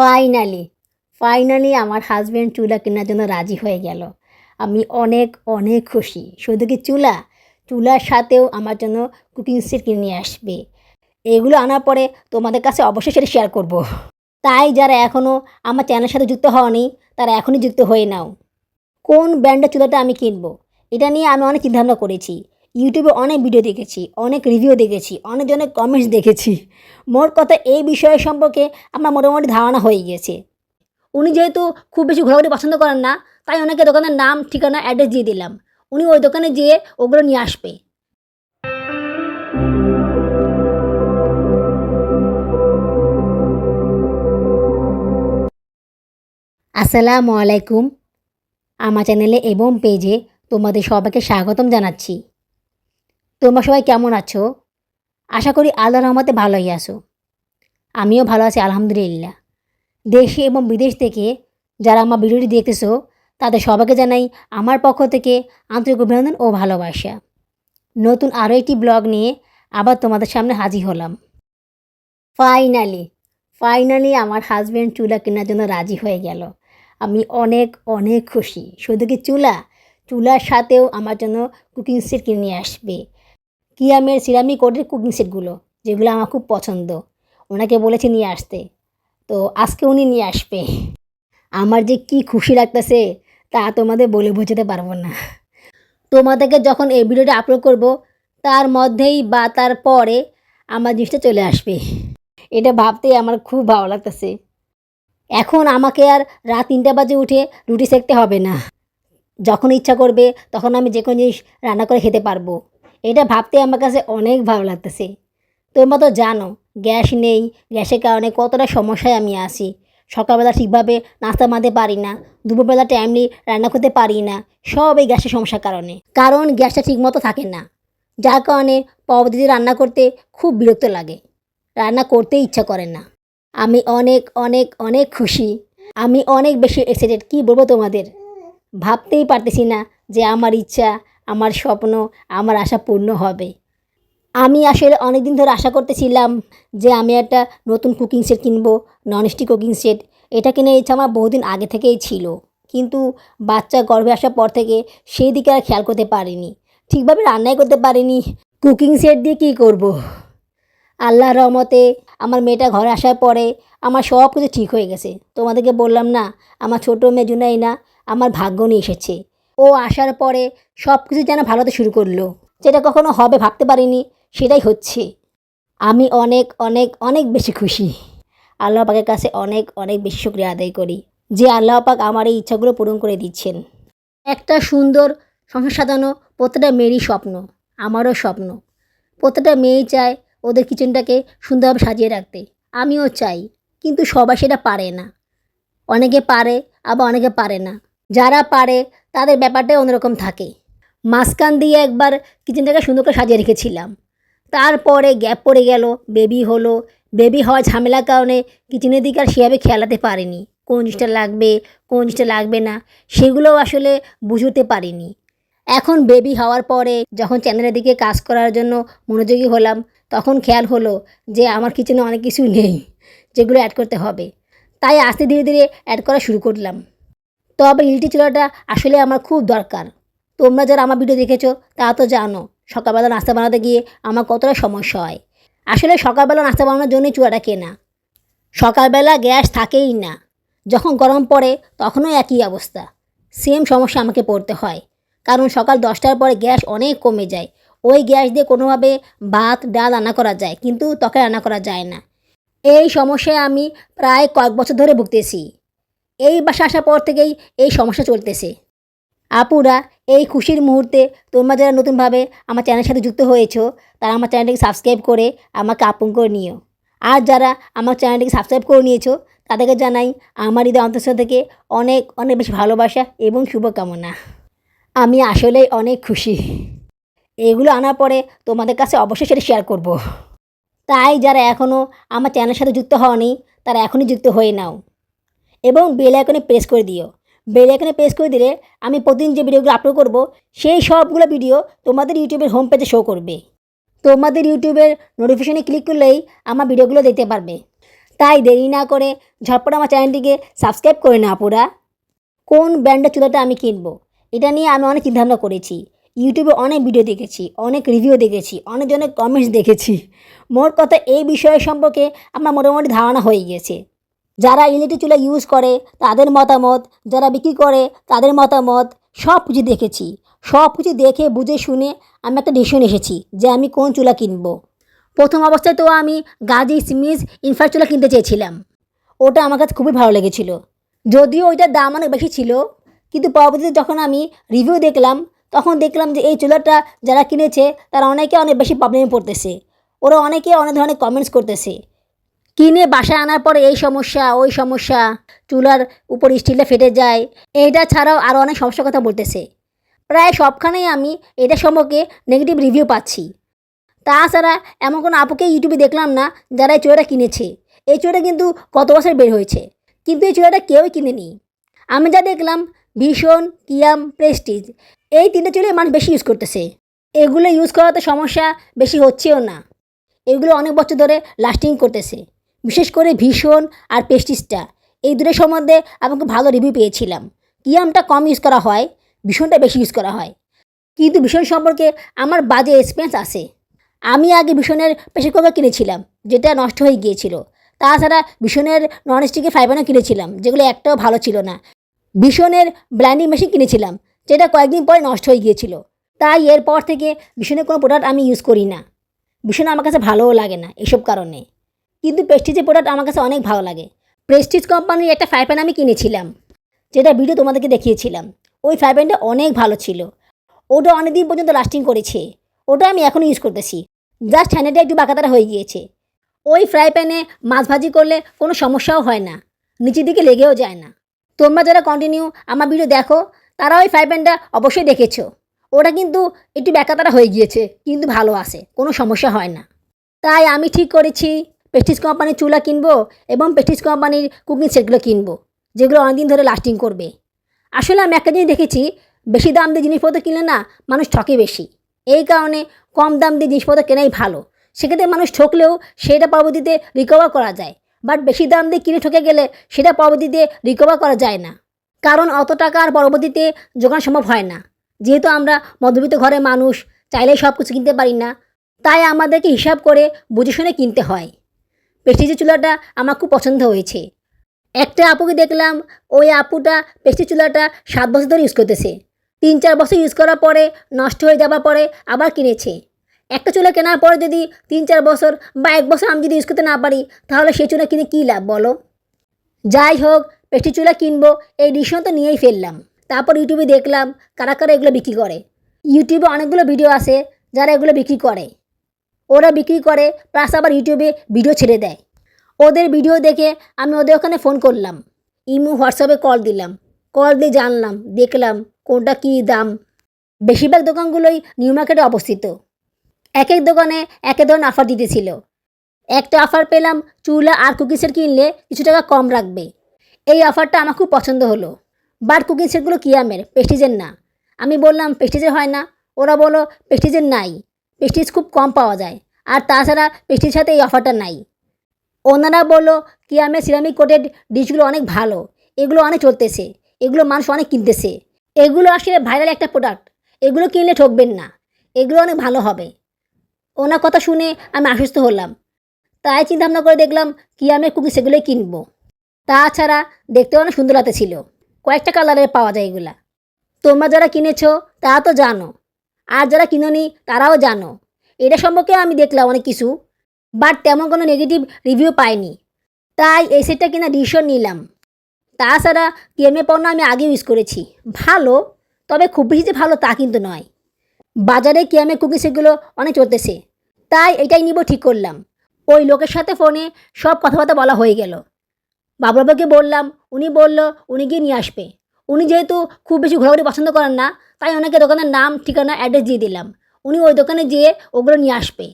Finally finally আমার husband চুলা কেনার জন্য রাজি হয়ে গেল। আমি অনেক অনেক খুশি। শুধু কি চুলা? চুলার সাথেও আমার জন্য কুকিং সেট কিনে নিয়ে আসবে। এগুলো আনার পরে তোমাদের কাছে অবশ্যই সেটা শেয়ার করব। তাই যারা এখনও আমার চ্যানেলের সাথে যুক্ত হওনি, তারা এখনই যুক্ত হয়ে নাও। কোন ব্র্যান্ডের চুলাটা আমি কিনবো? এটা নিয়ে আমি অনেক চিন্তাভাবনা করেছি। ইউটিউবে অনেক ভিডিও দেখেছি, অনেক রিভিউ দেখেছি অনেকজনের কমেন্টস দেখেছি। মোট কথা এই বিষয় সম্পর্কে আমার মোটামুটি ধারণা হয়ে গিয়েছে উনি যেহেতু খুব বেশি ঘোরাঘুরি পছন্দ করেন না, তাই ওনাকে দোকানের নাম, ঠিকানা অ্যাড্রেস দিয়ে দিলাম। উনি ওই দোকানে যেয়ে ওগুলো নিয়ে আসবে। আসসালামু আলাইকুম। আমার চ্যানেলে এবং পেজে তোমাদের সবাইকে স্বাগতম জানাচ্ছি। তোমরা সবাই কেমন আছো? আশা করি আল্লাহ রহমতে ভালোই আছো। আমিও ভালো আছি, আলহামদুলিল্লাহ। দেশে এবং বিদেশ থেকে যারা আমার ভিডিওটি দেখতেছো, তাদের সবাইকে জানাই আমার পক্ষ থেকে আন্তরিক অভিনন্দন ও ভালোবাসা। নতুন আরও একটি ব্লগ নিয়ে আবার তোমাদের সামনে হাজির হলাম। ফাইনালি ফাইনালি আমার হাজব্যান্ড চুলা কেনার জন্য রাজি হয়ে গেল। আমি অনেক অনেক খুশি। শুধু কি চুলা? চুলার সাথেও আমার জন্য কুকিং সেট কিনে আসবে। কিয়ামের সিরামিক কোডের কুকিং সেটগুলো, যেগুলো আমার খুব পছন্দ। ওনাকে বলেছে নিয়ে আসতে। তো আজকে উনি নিয়ে আসবে। আমার যে কি খুশি লাগতেছে, তা তোমাদের বলে বোঝাতে পারব না। তোমাদেরকে যখন এই ভিডিওটা আপলোড করব, তার মধ্যেই বা তার পরে আমার জিনিসটা চলে আসবে। এটা ভাবতেই আমার খুব ভালো লাগতেছে। এখন আমাকে আর রাত তিনটা বাজে উঠে রুটি সেকতে হবে না। যখন ইচ্ছা করবে, তখন আমি যে কোনো জিনিস রান্না করে খেতে পারব। এটা ভাবতে আমার কাছে অনেক ভালো লাগতেছে। তোমরা তো জানো, গ্যাস নেই, গ্যাসের কারণে কতটা সমস্যায় আমি আসি সকালবেলা ঠিকভাবে নাস্তা মানতে পারি না, দুপুরবেলা টাইমলি রান্না করতে পারি না, সব এই গ্যাসের সমস্যার কারণে। কারণ গ্যাসটা ঠিকমতো থাকে না। যার কারণে পরবর্তীতে রান্না করতে খুব বিরক্ত লাগে। রান্না করতে ইচ্ছা করে না। আমি অনেক অনেক অনেক খুশি। আমি অনেক বেশি এক্সাইটেড কী বলব তোমাদের? ভাবতেই পারতেছি না যে আমার ইচ্ছা আমার স্বপ্ন, আমার আশা পূর্ণ হবে। আমি আসলে অনেক দিন ধরে আশা করতেছিলাম যে আমি একটা নতুন কুকিং সেট কিনবো ননস্টিক কুকিং সেট এটা কিনে ইচ্ছা আমার বহুদিন আগে থেকেই ছিল। কিন্তু বাচ্চা গর্ভে আসার পর থেকে সেই দিকে আর খেয়াল করতে পারিনি। ঠিকভাবে রান্নাই করতে পারিনি। কুকিং সেট দিয়ে কী করব। আল্লাহ রহমতে আমার মেয়েটা ঘরে আসার পরে আমার সব কিছু ঠিক হয়ে গেছে। তোমাদেরকে বললাম না, আমার ছোটো মেয়ে জুনাই না আমার ভাগ্য নিয়ে এসেছে। ও আসার পরে সব কিছু যেন ভালোতে শুরু করল। যেটা কখনো হবে ভাবতে পারিনি, সেটাই হচ্ছে। আমি অনেক অনেক অনেক বেশি খুশি। আল্লাহ পাকের কাছে অনেক অনেক বেশি শুক্রিয়া আদায় করি যে আল্লাহ পাক আমার এই ইচ্ছাগুলো পূরণ করে দিচ্ছেন। একটা সুন্দর সংসার সাজানো প্রত্যেকটা মেয়েরই স্বপ্ন, আমারও স্বপ্ন। প্রত্যেকটা মেয়েই চায় ওদের কিচেনটাকে সুন্দরভাবে সাজিয়ে রাখতে। আমিও চাই, কিন্তু সবাই সেটা পারে না। অনেকে পারে, আবার অনেকে পারে না। যারা পারে তাদের ব্যাপারটাই অন্যরকম থাকে। মাঝখান দিয়ে একবার কিচেনটাকে সুন্দর করে সাজিয়ে রেখেছিলাম। তারপরে গ্যাপ পড়ে গেল বেবি হলো। বেবি হওয়ার ঝামেলার কারণে কিচেনের দিকে আর সেভাবে খেলাতে পারিনি। কোন জিনিসটা লাগবে, কোন জিনিসটা লাগবে না, সেগুলোও আসলে বুঝতে পারিনি। এখন বেবি হওয়ার পরে যখন চ্যানেলের দিকে কাজ করার জন্য মনোযোগী হলাম, তখন খেয়াল হলো যে আমার কিচেনে অনেক কিছু নেই, যেগুলো অ্যাড করতে হবে। তাই আস্তে ধীরে ধীরে অ্যাড করা শুরু করলাম। তবে ইলটি চুলাটা আসলে আমার খুব দরকার। তোমরা যারা আমার ভিডিও দেখেছ তা তো জানো, সকালবেলা নাস্তা বানাতে গিয়ে আমার কতটা সমস্যা হয়। আসলে সকালবেলা নাস্তা বানানোর জন্যই চুলাটা কেনা। সকালবেলা গ্যাস থাকেই না। যখন গরম পড়ে তখনও একই অবস্থা। সেম সমস্যা আমাকে পড়তে হয়। কারণ সকাল দশটার পরে গ্যাস অনেক কমে যায়। ওই গ্যাস দিয়ে কোনোভাবে ভাত, ডাল রান্না করা যায়, কিন্তু তরকারি রান্না করা যায় না। এই সমস্যায় আমি প্রায় কয়েক বছর ধরে ভুগতেছি। এই বাসা আসার পর থেকেই এই সমস্যা চলতেছে। আপুরা, এই খুশির মুহূর্তে তোমরা যারা নতুনভাবে আমার চ্যানেলের সাথে যুক্ত হয়েছো, তারা আমার চ্যানেলটিকে সাবস্ক্রাইব করে আমাকে আপন করে নিও। আর যারা আমার চ্যানেলটিকে সাবস্ক্রাইব করে নিয়েছো, তাদেরকে জানাই আমার হৃদয় অন্তঃস্থ থেকে অনেক অনেক বেশি ভালোবাসা এবং শুভকামনা। আমি আসলেই অনেক খুশি। এগুলো আনার পরে তোমাদের কাছে অবশ্যই সেটা শেয়ার করব। তাই যারা এখনও আমার চ্যানেলের সাথে যুক্ত হওনি, তারা এখনই যুক্ত হয়ে নাও। এবং বেল আইকনে প্রেস করে দিও। বেল আইকনে প্রেস করে দিলে আমি প্রতিদিন যে ভিডিওগুলো আপলোড করব, সেই সবগুলো ভিডিও তোমাদের ইউটিউবের হোম পেজে শো করবে। তোমাদের ইউটিউবের নোটিফিকেশনে ক্লিক করলেই আমার ভিডিওগুলো দেখতে পারবে। তাই দেরি না করে ঝটপট আমার চ্যানেলটিকে সাবস্ক্রাইব করে না আপুরা। কোন ব্র্যান্ডের চুলাটা আমি কিনবো? এটা নিয়ে আমি অনেক চিন্তাভাবনা করেছি। ইউটিউবে অনেক ভিডিও দেখেছি, অনেক রিভিউ দেখেছি অনেকজনের কমেন্টস দেখেছি। মোট কথা এই বিষয় সম্পর্কে আমার মোটামুটি ধারণা হয়ে গিয়েছে যারা ইলেকট্রিক চুলা ইউজ করে, তাদের মতামত, যারা বিক্রি করে, তাদের মতামত, সব কিছু দেখেছি। সব কিছু দেখে, বুঝে, শুনে আমি একটা ডিসিশন এসেছি যে আমি কোন চুলা কিনবো। প্রথম অবস্থায় তো আমি গাজি সিমিজ ইনফ্রার চুলা কিনতে চেয়েছিলাম। ওটা আমার কাছে খুবই ভালো লেগেছিল। যদিও ওইটার দাম অনেক বেশি ছিল, কিন্তু পরবর্তীতে যখন আমি রিভিউ দেখলাম, তখন দেখলাম যে এই চুলাটা যারা কিনেছে, তারা অনেকে অনেক বেশি প্রবলেমে পড়তেছে। ওরা অনেকে অনেক ধরনের কমেন্টস করতেছে। কিনে বাসায় আনার পরে এই সমস্যা, ওই সমস্যা চুলার উপর স্টিলটা ফেটে যায়, এইটা ছাড়াও আরও অনেক সমস্যার কথা বলতেছে। প্রায় সবখানেই আমি এটা সম্পর্কে নেগেটিভ রিভিউ পাচ্ছি। তাছাড়া এমন কোনো আপুকে ইউটিউবে দেখলাম না, যারা এই চুলাটা কিনেছে। এই চুলাটা কিন্তু কত বছর বের হয়েছে, কিন্তু এই চুলাটা কেউই কিনেনি। আমি যা দেখলাম, ভীষণ, কিয়াম প্রেস্টিজ এই তিনটে চুলে মানুষ বেশি ইউজ করতেছে। এগুলো ইউজ করাতে সমস্যা বেশি হচ্ছেও না। এগুলো অনেক বছর ধরে লাস্টিং করতেছে। বিশেষ করে ভীষণ আর পেস্টিসটা। এই দুটো সম্বন্ধে আমাকে ভালো রিভিউ পেয়েছিলাম। কিয়ামটা কম ইউজ করা হয়? ভীষণটা বেশি ইউজ করা হয়। কিন্তু ভীষণ সম্পর্কে আমার বাজে এক্সপিরিয়েন্স আছে। আমি আগে ভীষণের প্রেশার কুকার কিনেছিলাম, যেটা নষ্ট হয়ে গিয়েছিল। তাছাড়া ভীষণের নন স্টিকের ফ্রাইপ্যানও কিনেছিলাম, যেগুলো একটাও ভালো ছিল না। ভীষণের ব্ল্যান্ডিং মেশিন কিনেছিলাম, যেটা কয়েকদিন পরে নষ্ট হয়ে গিয়েছিল। তাই এরপর থেকে ভীষণের কোনো প্রোডাক্ট আমি ইউজ করি না। ভীষণ আমার কাছে ভালোও লাগে না, এসব কারণে। কিন্তু প্রেস্টিজের প্রোডাক্ট আমার কাছে অনেক ভালো লাগে। প্রেস্টিজ কোম্পানির একটা ফ্রাই প্যান আমি কিনেছিলাম যেটা ভিডিও তোমাদেরকে দেখিয়েছিলাম। ওই ফ্রাই প্যানটা অনেক ভালো ছিল। ওটা অনেক দিন পর্যন্ত লাস্টিং করেছে। ওটা আমি এখনও ইউজ করতেছি। জাস্ট হ্যান্ডেটা একটু বাঁকাতারা হয়ে গিয়েছে। ওই ফ্রাই প্যানে মাছ ভাজি করলে কোনো সমস্যাও হয় না। নিচের দিকে লেগেও যায় না। তোমরা যারা কন্টিনিউ আমার ভিডিও দেখো, তারা ওই ফ্রাই প্যানটা অবশ্যই দেখেছ। ওটা কিন্তু একটু ব্যাকাতারা হয়ে গিয়েছে, কিন্তু ভালো আসে কোনো সমস্যা হয় না। তাই আমি ঠিক করেছি পেস্টিস কোম্পানির চুলা কিনবো এবং পেস্টিস কোম্পানির কুকিং সেটগুলো কিনবো, যেগুলো অনেকদিন ধরে লাস্টিং করবে। আসলে আমি একটা জিনিস দেখেছি, বেশি দাম দিয়ে জিনিসপত্র কিনলে না মানুষ ঠকে বেশি। এই কারণে কম দাম দিয়ে জিনিসপত্র কেনাই ভালো। সেক্ষেত্রে মানুষ ঠকলেও সেটা পরবর্তীতে রিকভার করা যায়। বাট বেশি দাম দিয়ে কিনে ঠকে গেলে সেটা পরবর্তীতে রিকভার করা যায় না। কারণ অত টাকা আর পরবর্তীতে জোগান সম্ভব হয় না। যেহেতু আমরা মধ্যবিত্ত ঘরের মানুষ, চাইলেই সব কিছু কিনতে পারি না। তাই আমাদেরকে হিসাব করে বুঝে শুনে কিনতে হয়। পেস্টিজের চুলাটা আমার খুব পছন্দ হয়েছে। একটা আপুকে দেখলাম, ওই আপুটা পেস্টি চুলাটা সাত বছর ধরে ইউজ করতেছে। তিন চার বছর ইউজ করার পরে নষ্ট হয়ে যাবার পরে আবার কিনেছে। একটা চুলা কেনার পরে যদি তিন চার বছর বা এক বছর আমি যদি ইউজ করতে না পারি, তাহলে সেই চুলা কিনে কী লাভ বলো? যাই হোক পেস্টি চুলা কিনবো, এই ডিসিশন তো নিয়েই ফেললাম। তারপর ইউটিউবে দেখলাম কারা কারা এগুলো বিক্রি করে। ইউটিউবে অনেকগুলো ভিডিও আছে, যারা এগুলো বিক্রি করে। ওরা বিক্রি করে প্লাস আবার ইউটিউবে ভিডিও ছেড়ে দেয়। ওদের ভিডিও দেখে আমি ওদের ওখানে ফোন করলাম। ইমো হোয়াটসঅ্যাপে কল দিলাম। কল দিয়ে জানলাম, দেখলাম কোনটা কী দাম। বেশিরভাগ দোকানগুলোই নিউ মার্কেটে অবস্থিত। এক এক দোকানে এক এক ধরনের অফার দিতেছিল। একটা অফার পেলাম, চুলা আর কুকিজের কিনলে কিছু টাকা কম রাখবে। এই অফারটা আমার খুব পছন্দ হলো। বাট কুকিং সেটগুলো কিয়ামের পেস্টিজের না। আমি বললাম পেস্টিজের হয় না। ওরা বলো পেস্টিজের নাই। পেস্টিজ খুব কম পাওয়া যায়। আর তাছাড়া পেস্টির সাথে এই অফারটা নাই। ওনারা বলল কি কিয়ামের সিরামিক কোটেড ডিশগুলো অনেক ভালো। এগুলো অনেক চলতেছে। এগুলো মানুষ অনেক কিনতেছে। এগুলো আসলে ভাইরাল একটা প্রোডাক্ট এগুলো কিনলে ঠকবেন না। এগুলো অনেক ভালো হবে। ওনার কথা শুনে আমি আশ্বস্ত হলাম। তাই চিন্তা ভাবনা করে দেখলাম কিয়ামের কুকি সেগুলোই কিনবো। তাছাড়া দেখতে অনেক সুন্দর হাতে ছিল। কয়েকটা কালারের পাওয়া যায় এগুলা। তোমরা যারা কিনেছো, তারা তো জানো আর যারা কিনোনি, তারাও জানো। এটা সম্পর্কে আমি দেখলাম অনেক কিছু বাট তেমন কোনো নেগেটিভ রিভিউ পাইনি। তাই এই সেটটা কিনা ডিসিশন নিলাম। তাছাড়া কেমে পণ্য আমি আগে ইউজ করেছি। ভালো, তবে খুব বেশি যে ভালো তা কিন্তু নয়। বাজারে কিয়ামে কুকি সেগুলো অনেক চলতেছে। তাই এটাই নিব ঠিক করলাম। ওই লোকের সাথে ফোনে সব কথাবার্তা বলা হয়ে গেল। বাবুবাবুকে বললাম, উনি বলল, উনি গিয়ে নিয়ে আসবে। উনি যেহেতু খুব বেশি ঘোরাঘুরি পছন্দ করেন না তাই ওনাকে দোকানের নাম, ঠিকানা অ্যাড্রেস দিয়ে দিলাম। উনি ওই দোকানে যেয়ে ওগুলো নিয়ে আসবে।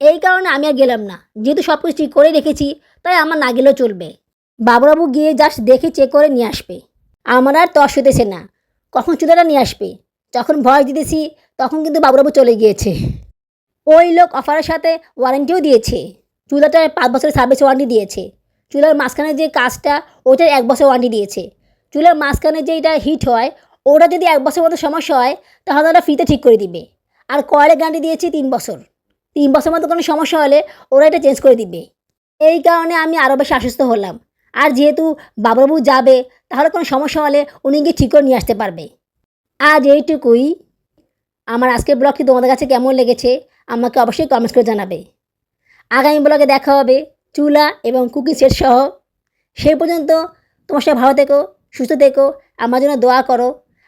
এই কারণে আমি আর গেলাম না। যেহেতু সব কিছু ঠিক করে রেখেছি, তাই আমার না গেলেও চলবে। বাবুরাবু গিয়ে জাস্ট দেখে চেক করে নিয়ে আসবে। আমার আর তস হতেছে না। কখন চুলাটা নিয়ে আসবে? যখন ভয় দিতেছি, তখন কিন্তু বাবুরাবু চলে গিয়েছে। ওই লোক অফারের সাথে ওয়ারেন্টিও দিয়েছে। চুলাটার পাঁচ বছরের সার্ভিস ওয়ারেন্টি দিয়েছে। চুলার মাঝখানে যে কাজটা ওটার এক বছর ওয়ারেন্টি দিয়েছে। চুলার মাঝখানে যে এটা হিট হয় ওটা যদি এক বছর মতো সমস্যা হয়, তাহলে ওরা ফ্রিতে ঠিক করে দিবে। আর কয়েলের গ্যারান্টি দিয়েছি তিন বছর। তিন বছর মতো কোনো সমস্যা হলে ওরা এটা চেঞ্জ করে দিবে। এই কারণে আমি আরও বেশি আশ্বস্ত হলাম। আর যেহেতু বাবুবাবু যাবে, তাহলে কোনো সমস্যা হলে উনি গিয়ে ঠিক করে নিয়ে আসতে পারবে। আজ এইটুকুই। আমার আজকের ব্লগটি তোমাদের কাছে কেমন লেগেছে, আমাকে অবশ্যই কমেন্টস করে জানাবে। আগামী ব্লগে দেখা হবে চুলা এবং কুকি সেট সহ। সেই পর্যন্ত তোমার সাথে ভালো থেকো, সুস্থ থেকো, আমার জন্য দোয়া করো।